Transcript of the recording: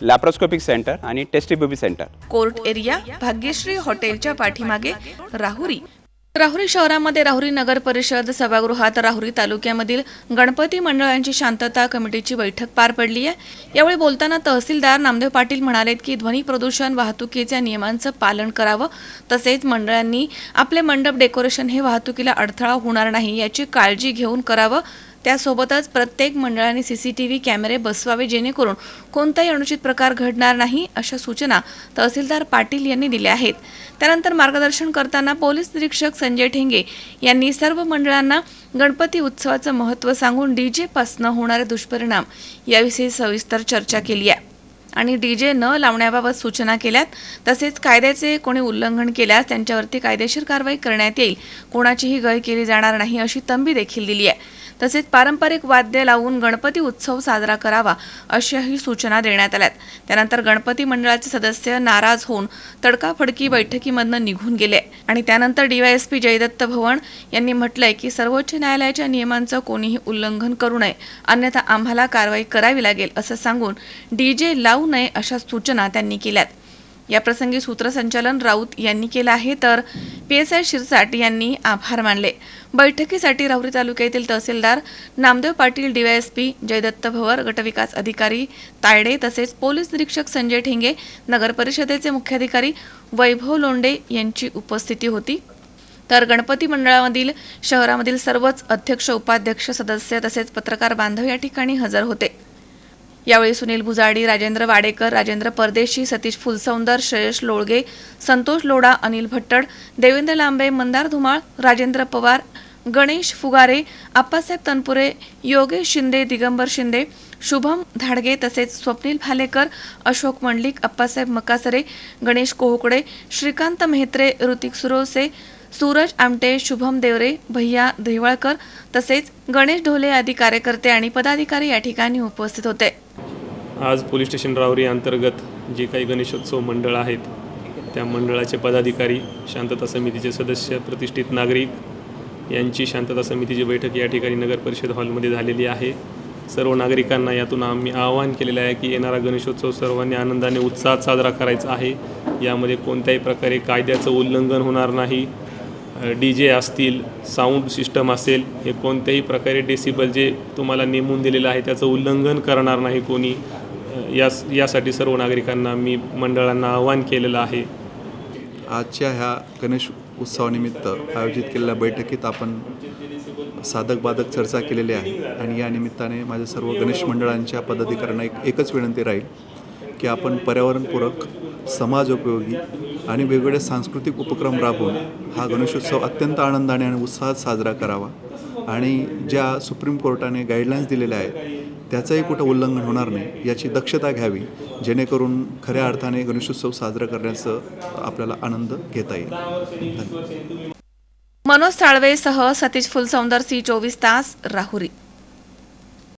Laparoscopic centre आणि test tube baby centre court area Bhagyashree हॉटेलच्या पाठीमागे राहुरी. राहुरी शहरामध्ये राहुरी नगर परिषद सभागृहात राहुरी तालुक्यामधील गणपती मंडळांची शांतता कमिटीची बैठक पार पडली आहे. यावेळी बोलताना तहसीलदार नामदेव पाटील म्हणालेत की ध्वनी प्रदूषण वाहतुकीच्या नियमांचं पालन करावं तसेच मंडळांनी आपले मंडप डेकोरेशन हे वाहतुकीला अडथळा होणार नाही याची काळजी घेऊन करावं त्यासोबतच प्रत्येक मंडळाने सीसीटीव्ही कॅमेरे बसवावे जेणेकरून कोणताही अनुचित प्रकार घडणार नाही अशा सूचना तहसीलदार पाटील यांनी दिल्या आहेत. त्यानंतर मार्गदर्शन करताना पोलीस निरीक्षक संजय ठेंगे यांनी सर्व मंडळांना गणपती उत्सवाचं महत्त्व सांगून डी जेपासनं होणारे दुष्परिणाम याविषयी सविस्तर चर्चा केली आहे. आणि डी जे न लावण्याबाबत सूचना केल्यात तसेच कायद्याचे कोणी उल्लंघन केल्यास त्यांच्यावरती कायदेशीर कारवाई करण्यात येईल. कोणाचीही गय केली जाणार नाही अशी तंबी देखील दिली आहे. तसेच पारंपरिक वाद्य लावून गणपती उत्सव साजरा करावा अशाही सूचना देण्यात आल्यात. त्यानंतर गणपती मंडळाचे सदस्य नाराज होऊन तडकाफडकी बैठकीमधनं निघून गेले. आणि त्यानंतर डीवायएसपी जयदत्त भवन यांनी म्हटलंय की सर्वोच्च न्यायालयाच्या नियमांचं कोणीही उल्लंघन करू नये. अन्यथा आम्हाला कारवाई करावी लागेल असं सांगून डीजे लावू नये अशा सूचना त्यांनी केल्यात. याप्रसंगी सूत्रसंचालन राऊत यांनी केलं आहे. तर पी एस आय शिरसाट यांनी आभार मानले. बैठकीसाठी राहुरी तालुक्यातील तहसीलदार नामदेव पाटील डीवायएसपी जयदत्त भवर गटविकास अधिकारी तायडे तसेच पोलीस निरीक्षक संजय ठेंगे नगरपरिषदेचे मुख्याधिकारी वैभव लोंडे यांची उपस्थिती होती. तर गणपती मंडळामधील शहरामधील सर्वच अध्यक्ष उपाध्यक्ष सदस्य तसेच पत्रकार बांधव या ठिकाणी हजर होते. यावेळी सुनील भुजाडी राजेंद्र वाडेकर राजेंद्र परदेशी सतीश फुलसौंदर श्रेयश लोळगे संतोष लोढा अनिल भट्टड देवेंद्र लांबे मंदार धुमाळ राजेंद्र पवार गणेश फुगारे आप्पासाहेब तनपुरे योगेश शिंदे दिगंबर शिंदे शुभम धाडगे तसेच स्वप्नील भालेकर अशोक मंडलिक अप्पासाहेब मकासरे गणेश कोहकडे श्रीकांत मेहत्रे ऋतिक सुरोसे सूरज आमटे शुभम देवरे भैया देवळकर तसेच गणेश ढोले आदी कार्यकर्ते आणि पदाधिकारी या ठिकाणी उपस्थित होते. आज पोलीस स्टेशन रावरी अंतर्गत जे काही गणेशोत्सव मंडळ आहेत त्या मंडळाचे पदाधिकारी शांतता समितीचे सदस्य प्रतिष्ठित नागरिक यांची शांतता समितीची बैठक या ठिकाणी नगर परिषद हॉलमध्ये झालेली आहे. सर्व नागरिकांना यातून आम्ही आवाहन केलेलं आहे की येणारा गणेशोत्सव सर्वांनी आनंदाने उत्साहात साजरा करायचा आहे. यामध्ये कोणत्याही प्रकारे कायद्याचं उल्लंघन होणार नाही. डी जे असतील साऊंड सिस्टम असेल हे कोणत्याही प्रकारे डेसिबल जे तुम्हाला नेमून दिलेलं आहे त्याचं उल्लंघन करणार नाही कोणी. यास यासाठी सर्व नागरिकांना मी मंडळांना आवाहन केलेलं आहे. आजच्या ह्या गणेश उत्सवानिमित्त आयोजित केलेल्या बैठकीत आपण साधक बाधक चर्चा केलेली आहे आणि या निमित्ताने माझ्या सर्व गणेश मंडळांच्या पदाधिकाऱ्यांना एक एकच विनंती राहील की आपण पर्यावरणपूरक समाज उपयोगी आणि वेगवेगळे सांस्कृतिक उपक्रम राबवून हा गणेशोत्सव अत्यंत आनंदाने आणि उत्साहात साजरा करावा. आणि ज्या सुप्रीम कोर्टाने गाईडलाईन्स दिलेल्या आहेत त्याचंही कुठं उल्लंघन होणार नाही याची दक्षता घ्यावी जेणेकरून खऱ्या अर्थाने गणेशोत्सव साजरा करण्याचं आपल्याला आनंद घेता येईल. धन्यवाद. मनोज साळवेसह सतीश फुलसौंदर सी चोवीस तास राहुरी.